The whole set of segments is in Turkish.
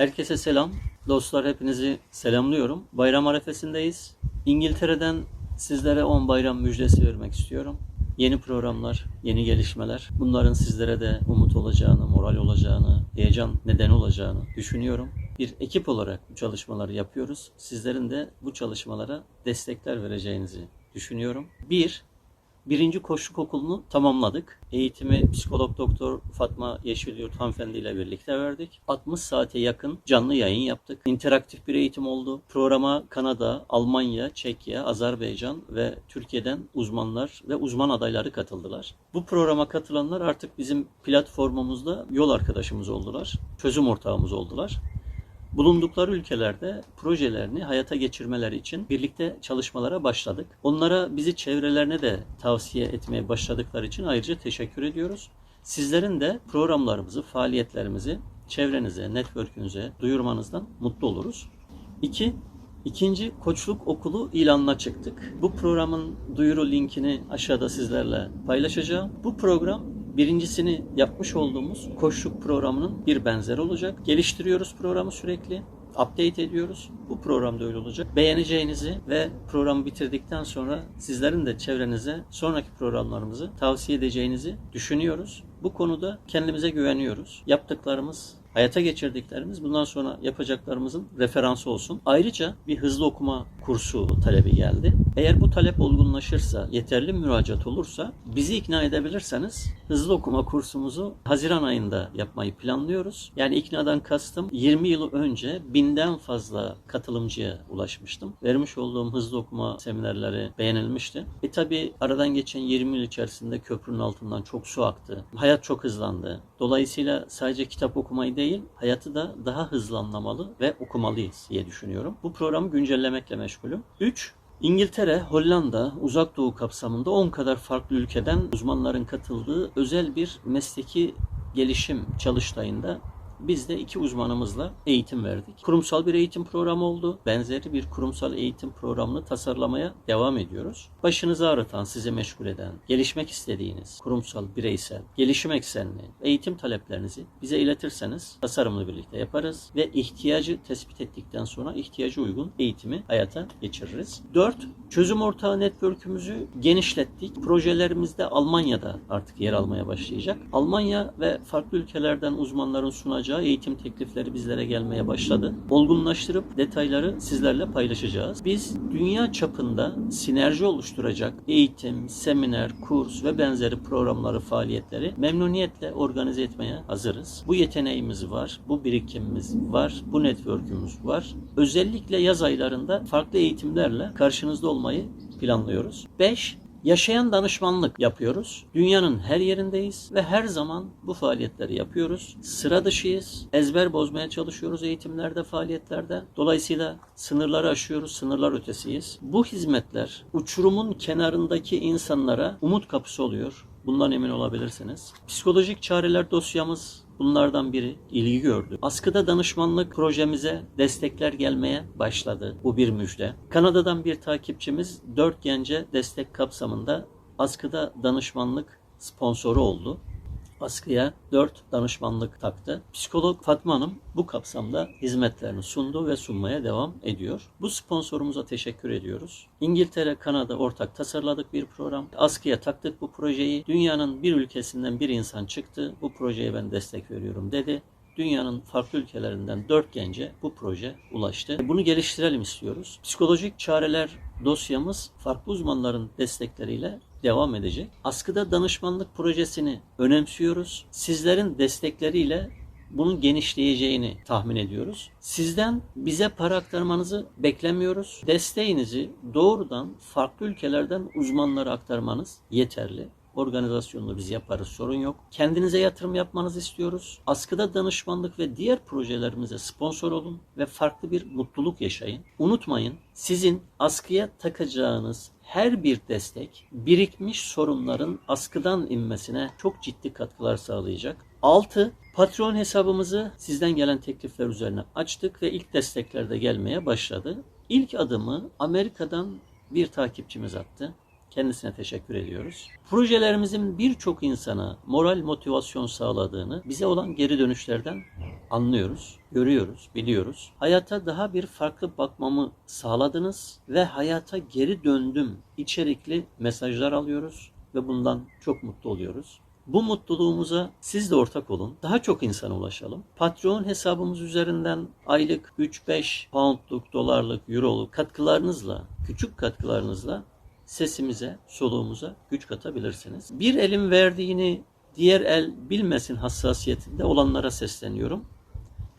Herkese selam. Dostlar hepinizi selamlıyorum. Bayram arefesindeyiz. İngiltere'den sizlere 10 bayram müjdesi vermek istiyorum. Yeni programlar, yeni gelişmeler. Bunların sizlere de umut olacağını, moral olacağını, heyecan nedeni olacağını düşünüyorum. Bir ekip olarak bu çalışmaları yapıyoruz. Sizlerin de bu çalışmalara destekler vereceğinizi düşünüyorum. Bir, Birinci koşuk okulunu tamamladık. Eğitimi psikolog doktor Fatma Yeşilyurt hanımefendi ile birlikte verdik. 60 saate yakın canlı yayın yaptık. İnteraktif bir eğitim oldu. Programa Kanada, Almanya, Çekya, Azerbaycan ve Türkiye'den uzmanlar ve uzman adayları katıldılar. Bu programa katılanlar artık bizim platformumuzda yol arkadaşımız oldular. Çözüm ortağımız oldular bulundukları ülkelerde projelerini hayata geçirmeleri için birlikte çalışmalara başladık. Onlara bizi çevrelerine de tavsiye etmeye başladıkları için ayrıca teşekkür ediyoruz. Sizlerin de programlarımızı, faaliyetlerimizi çevrenize, network'ünüze duyurmanızdan mutlu oluruz. İki, ikinci koçluk okulu ilanına çıktık. Bu programın duyuru linkini aşağıda sizlerle paylaşacağım. Bu program Birincisini yapmış olduğumuz koçluk programının bir benzeri olacak. Geliştiriyoruz programı sürekli. Update ediyoruz. Bu programda öyle olacak. Beğeneceğinizi ve programı bitirdikten sonra sizlerin de çevrenize sonraki programlarımızı tavsiye edeceğinizi düşünüyoruz. Bu konuda kendimize güveniyoruz. Yaptıklarımız hayata geçirdiklerimiz bundan sonra yapacaklarımızın referansı olsun. Ayrıca bir hızlı okuma kursu talebi geldi. Eğer bu talep olgunlaşırsa, yeterli müracaat olursa bizi ikna edebilirseniz hızlı okuma kursumuzu Haziran ayında yapmayı planlıyoruz. Yani iknadan kastım 20 yıl önce binden fazla katılımcıya ulaşmıştım. Vermiş olduğum hızlı okuma seminerleri beğenilmişti. E tabi aradan geçen 20 yıl içerisinde köprünün altından çok su aktı. Hayat çok hızlandı. Dolayısıyla sadece kitap okumayı değil, hayatı da daha hızlı anlamalı ve okumalıyız diye düşünüyorum. Bu programı güncellemekle meşgulüm. 3. İngiltere, Hollanda, Uzak Doğu kapsamında 10 kadar farklı ülkeden uzmanların katıldığı özel bir mesleki gelişim çalıştayında biz de iki uzmanımızla eğitim verdik. Kurumsal bir eğitim programı oldu. Benzeri bir kurumsal eğitim programını tasarlamaya devam ediyoruz. Başınızı ağrıtan, sizi meşgul eden, gelişmek istediğiniz kurumsal, bireysel, gelişim eksenli eğitim taleplerinizi bize iletirseniz tasarımla birlikte yaparız ve ihtiyacı tespit ettikten sonra ihtiyacı uygun eğitimi hayata geçiririz. 4. Çözüm ortağı network'ümüzü genişlettik. Projelerimizde Almanya'da artık yer almaya başlayacak. Almanya ve farklı ülkelerden uzmanların sunacağı eğitim teklifleri bizlere gelmeye başladı. Olgunlaştırıp detayları sizlerle paylaşacağız. Biz dünya çapında sinerji oluşturacak eğitim, seminer, kurs ve benzeri programları, faaliyetleri memnuniyetle organize etmeye hazırız. Bu yeteneğimiz var, bu birikimimiz var, bu network'ümüz var. Özellikle yaz aylarında farklı eğitimlerle karşınızda olmayı planlıyoruz. 5. Yaşayan danışmanlık yapıyoruz. Dünyanın her yerindeyiz ve her zaman bu faaliyetleri yapıyoruz. Sıra dışıyız. Ezber bozmaya çalışıyoruz eğitimlerde, faaliyetlerde. Dolayısıyla sınırları aşıyoruz, sınırlar ötesiyiz. Bu hizmetler uçurumun kenarındaki insanlara umut kapısı oluyor. Bundan emin olabilirsiniz. Psikolojik çareler dosyamız bunlardan biri ilgi gördü. Askıda danışmanlık projemize destekler gelmeye başladı. Bu bir müjde. Kanada'dan bir takipçimiz 4 gence destek kapsamında askıda danışmanlık sponsoru oldu askıya 4 danışmanlık taktı. Psikolog Fatma Hanım bu kapsamda hizmetlerini sundu ve sunmaya devam ediyor. Bu sponsorumuza teşekkür ediyoruz. İngiltere, Kanada ortak tasarladık bir program. Askıya taktık bu projeyi. Dünyanın bir ülkesinden bir insan çıktı. Bu projeye ben destek veriyorum dedi dünyanın farklı ülkelerinden dört gence bu proje ulaştı. Bunu geliştirelim istiyoruz. Psikolojik çareler dosyamız farklı uzmanların destekleriyle devam edecek. Askıda danışmanlık projesini önemsiyoruz. Sizlerin destekleriyle bunun genişleyeceğini tahmin ediyoruz. Sizden bize para aktarmanızı beklemiyoruz. Desteğinizi doğrudan farklı ülkelerden uzmanlara aktarmanız yeterli organizasyonunu biz yaparız sorun yok. Kendinize yatırım yapmanızı istiyoruz. Askıda danışmanlık ve diğer projelerimize sponsor olun ve farklı bir mutluluk yaşayın. Unutmayın sizin askıya takacağınız her bir destek birikmiş sorunların askıdan inmesine çok ciddi katkılar sağlayacak. 6. Patreon hesabımızı sizden gelen teklifler üzerine açtık ve ilk destekler de gelmeye başladı. İlk adımı Amerika'dan bir takipçimiz attı. Kendisine teşekkür ediyoruz. Projelerimizin birçok insana moral motivasyon sağladığını bize olan geri dönüşlerden anlıyoruz, görüyoruz, biliyoruz. Hayata daha bir farklı bakmamı sağladınız ve hayata geri döndüm içerikli mesajlar alıyoruz ve bundan çok mutlu oluyoruz. Bu mutluluğumuza siz de ortak olun. Daha çok insana ulaşalım. Patreon hesabımız üzerinden aylık 3-5 poundluk, dolarlık, euroluk katkılarınızla, küçük katkılarınızla sesimize, soluğumuza güç katabilirsiniz. Bir elin verdiğini diğer el bilmesin hassasiyetinde olanlara sesleniyorum.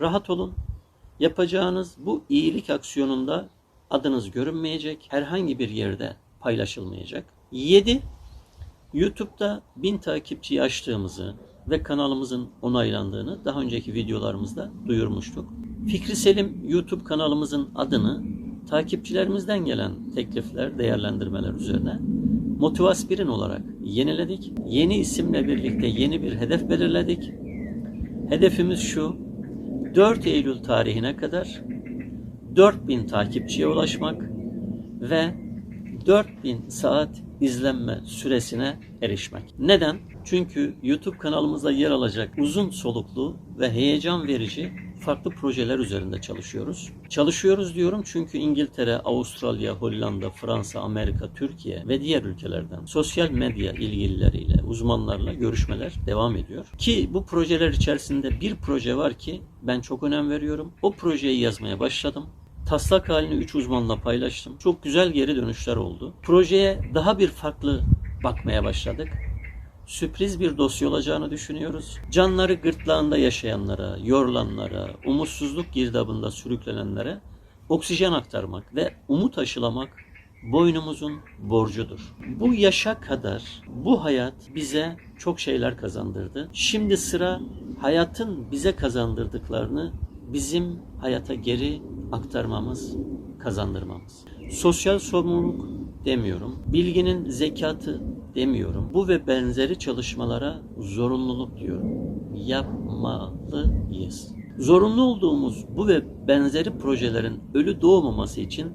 Rahat olun. Yapacağınız bu iyilik aksiyonunda adınız görünmeyecek, herhangi bir yerde paylaşılmayacak. 7. YouTube'da 1000 takipçiyi aştığımızı ve kanalımızın onaylandığını daha önceki videolarımızda duyurmuştuk. Fikri Selim YouTube kanalımızın adını takipçilerimizden gelen teklifler, değerlendirmeler üzerine Motivaspirin olarak yeniledik. Yeni isimle birlikte yeni bir hedef belirledik. Hedefimiz şu. 4 Eylül tarihine kadar 4000 takipçiye ulaşmak ve 4000 saat izlenme süresine erişmek. Neden? Çünkü YouTube kanalımızda yer alacak uzun soluklu ve heyecan verici farklı projeler üzerinde çalışıyoruz. Çalışıyoruz diyorum çünkü İngiltere, Avustralya, Hollanda, Fransa, Amerika, Türkiye ve diğer ülkelerden sosyal medya ilgilileriyle, uzmanlarla görüşmeler devam ediyor. Ki bu projeler içerisinde bir proje var ki ben çok önem veriyorum. O projeyi yazmaya başladım. Taslak halini 3 uzmanla paylaştım. Çok güzel geri dönüşler oldu. Projeye daha bir farklı bakmaya başladık. Sürpriz bir dosya olacağını düşünüyoruz. Canları gırtlağında yaşayanlara, yorulanlara, umutsuzluk girdabında sürüklenenlere oksijen aktarmak ve umut aşılamak boynumuzun borcudur. Bu yaşa kadar bu hayat bize çok şeyler kazandırdı. Şimdi sıra hayatın bize kazandırdıklarını bizim hayata geri aktarmamız, kazandırmamız. Sosyal sorumluluk demiyorum. Bilginin zekatı demiyorum. Bu ve benzeri çalışmalara zorunluluk diyorum. Yapmalıyız. Zorunlu olduğumuz bu ve benzeri projelerin ölü doğmaması için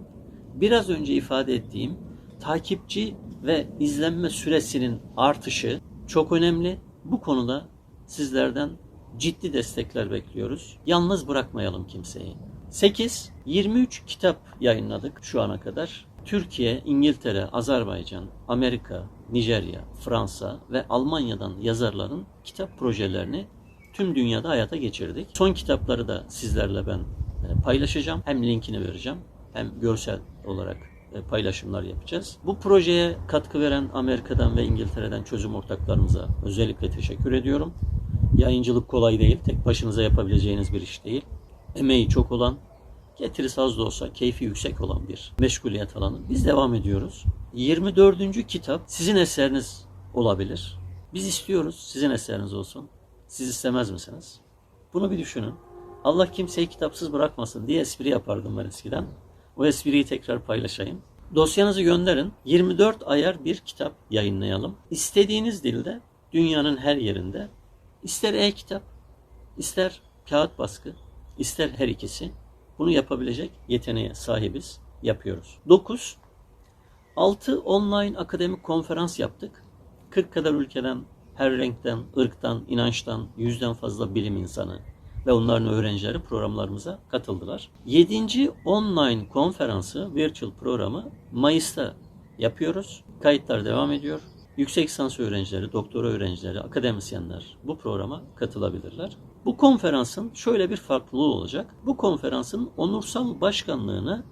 biraz önce ifade ettiğim takipçi ve izlenme süresinin artışı çok önemli. Bu konuda sizlerden ciddi destekler bekliyoruz. Yalnız bırakmayalım kimseyi. 8. 23 kitap yayınladık şu ana kadar. Türkiye, İngiltere, Azerbaycan, Amerika, Nijerya, Fransa ve Almanya'dan yazarların kitap projelerini tüm dünyada hayata geçirdik. Son kitapları da sizlerle ben e, paylaşacağım. Hem linkini vereceğim hem görsel olarak e, paylaşımlar yapacağız. Bu projeye katkı veren Amerika'dan ve İngiltere'den çözüm ortaklarımıza özellikle teşekkür ediyorum. Yayıncılık kolay değil, tek başınıza yapabileceğiniz bir iş değil. Emeği çok olan, getirisi az da olsa keyfi yüksek olan bir meşguliyet alanı. Biz devam ediyoruz. 24. kitap sizin eseriniz olabilir. Biz istiyoruz sizin eseriniz olsun. Siz istemez misiniz? Bunu bir düşünün. Allah kimseyi kitapsız bırakmasın diye espri yapardım ben eskiden. O espriyi tekrar paylaşayım. Dosyanızı gönderin. 24 ayar bir kitap yayınlayalım. İstediğiniz dilde dünyanın her yerinde ister e-kitap, ister kağıt baskı, ister her ikisi bunu yapabilecek yeteneğe sahibiz. Yapıyoruz. 9. 6 online akademik konferans yaptık. 40 kadar ülkeden, her renkten, ırktan, inançtan, yüzden fazla bilim insanı ve onların öğrencileri programlarımıza katıldılar. 7. online konferansı, virtual programı Mayıs'ta yapıyoruz. Kayıtlar devam ediyor. Yüksek lisans öğrencileri, doktora öğrencileri, akademisyenler bu programa katılabilirler. Bu konferansın şöyle bir farklılığı olacak. Bu konferansın onursal başkanlığını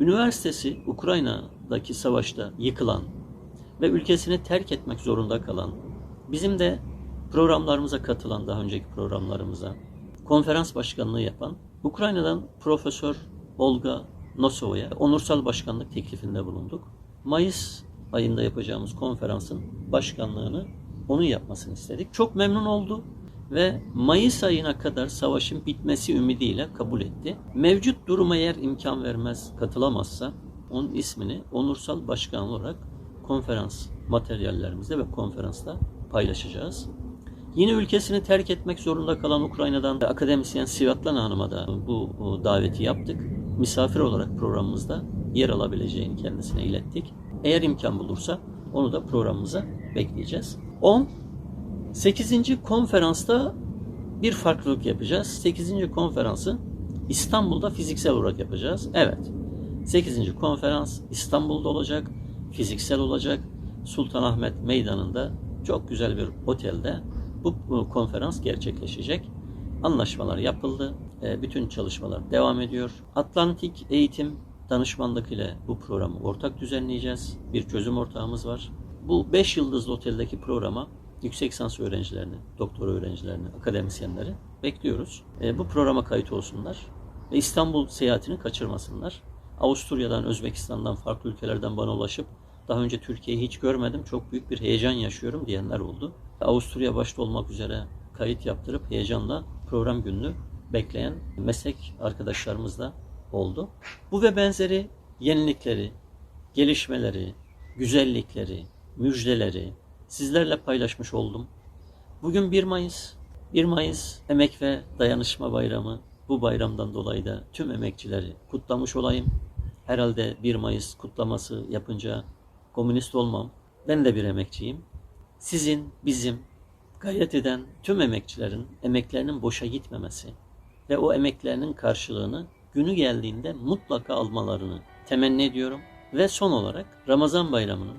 üniversitesi Ukrayna'daki savaşta yıkılan ve ülkesini terk etmek zorunda kalan, bizim de programlarımıza katılan daha önceki programlarımıza konferans başkanlığı yapan Ukrayna'dan Profesör Olga Nosova'ya onursal başkanlık teklifinde bulunduk. Mayıs ayında yapacağımız konferansın başkanlığını onun yapmasını istedik. Çok memnun oldu ve Mayıs ayına kadar savaşın bitmesi ümidiyle kabul etti. Mevcut duruma eğer imkan vermez, katılamazsa onun ismini onursal başkan olarak konferans materyallerimizde ve konferansta paylaşacağız. Yine ülkesini terk etmek zorunda kalan Ukrayna'dan akademisyen Sviatlana Hanım'a da bu daveti yaptık. Misafir olarak programımızda yer alabileceğini kendisine ilettik. Eğer imkan bulursa onu da programımıza bekleyeceğiz. 10. 8. konferansta bir farklılık yapacağız. 8. konferansı İstanbul'da fiziksel olarak yapacağız. Evet. 8. konferans İstanbul'da olacak. Fiziksel olacak. Sultanahmet Meydanı'nda çok güzel bir otelde bu, konferans gerçekleşecek. Anlaşmalar yapıldı. E, bütün çalışmalar devam ediyor. Atlantik Eğitim Danışmanlık ile bu programı ortak düzenleyeceğiz. Bir çözüm ortağımız var. Bu 5 yıldızlı oteldeki programa yüksek lisans öğrencilerini, doktora öğrencilerini, akademisyenleri bekliyoruz. E, bu programa kayıt olsunlar ve İstanbul seyahatini kaçırmasınlar. Avusturya'dan, Özbekistan'dan, farklı ülkelerden bana ulaşıp daha önce Türkiye'yi hiç görmedim, çok büyük bir heyecan yaşıyorum diyenler oldu. Avusturya başta olmak üzere kayıt yaptırıp heyecanla program gününü bekleyen meslek arkadaşlarımız da oldu. Bu ve benzeri yenilikleri, gelişmeleri, güzellikleri, müjdeleri sizlerle paylaşmış oldum. Bugün 1 Mayıs. 1 Mayıs Emek ve Dayanışma Bayramı. Bu bayramdan dolayı da tüm emekçileri kutlamış olayım. Herhalde 1 Mayıs kutlaması yapınca komünist olmam. Ben de bir emekçiyim. Sizin, bizim gayret eden tüm emekçilerin emeklerinin boşa gitmemesi ve o emeklerinin karşılığını günü geldiğinde mutlaka almalarını temenni ediyorum. Ve son olarak Ramazan bayramının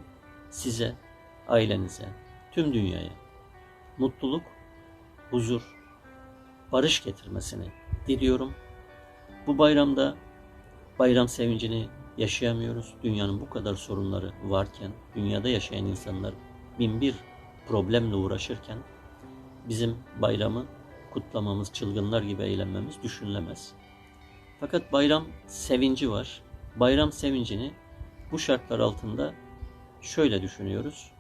size, ailenize, tüm dünyaya mutluluk, huzur, barış getirmesini diliyorum. Bu bayramda bayram sevincini yaşayamıyoruz. Dünyanın bu kadar sorunları varken, dünyada yaşayan insanlar bin bir problemle uğraşırken bizim bayramı kutlamamız, çılgınlar gibi eğlenmemiz düşünülemez. Fakat bayram sevinci var. Bayram sevincini bu şartlar altında şöyle düşünüyoruz.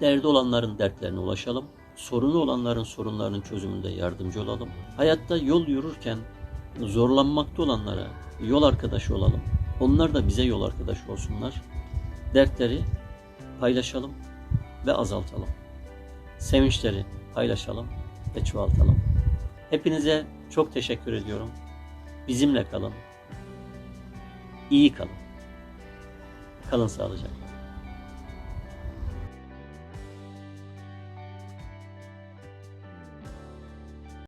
Derdi olanların dertlerine ulaşalım. Sorunu olanların sorunlarının çözümünde yardımcı olalım. Hayatta yol yürürken zorlanmakta olanlara yol arkadaşı olalım. Onlar da bize yol arkadaşı olsunlar. Dertleri paylaşalım ve azaltalım. Sevinçleri paylaşalım ve çoğaltalım. Hepinize çok teşekkür ediyorum. Bizimle kalın. İyi kalın. Kalın sağlıcakla.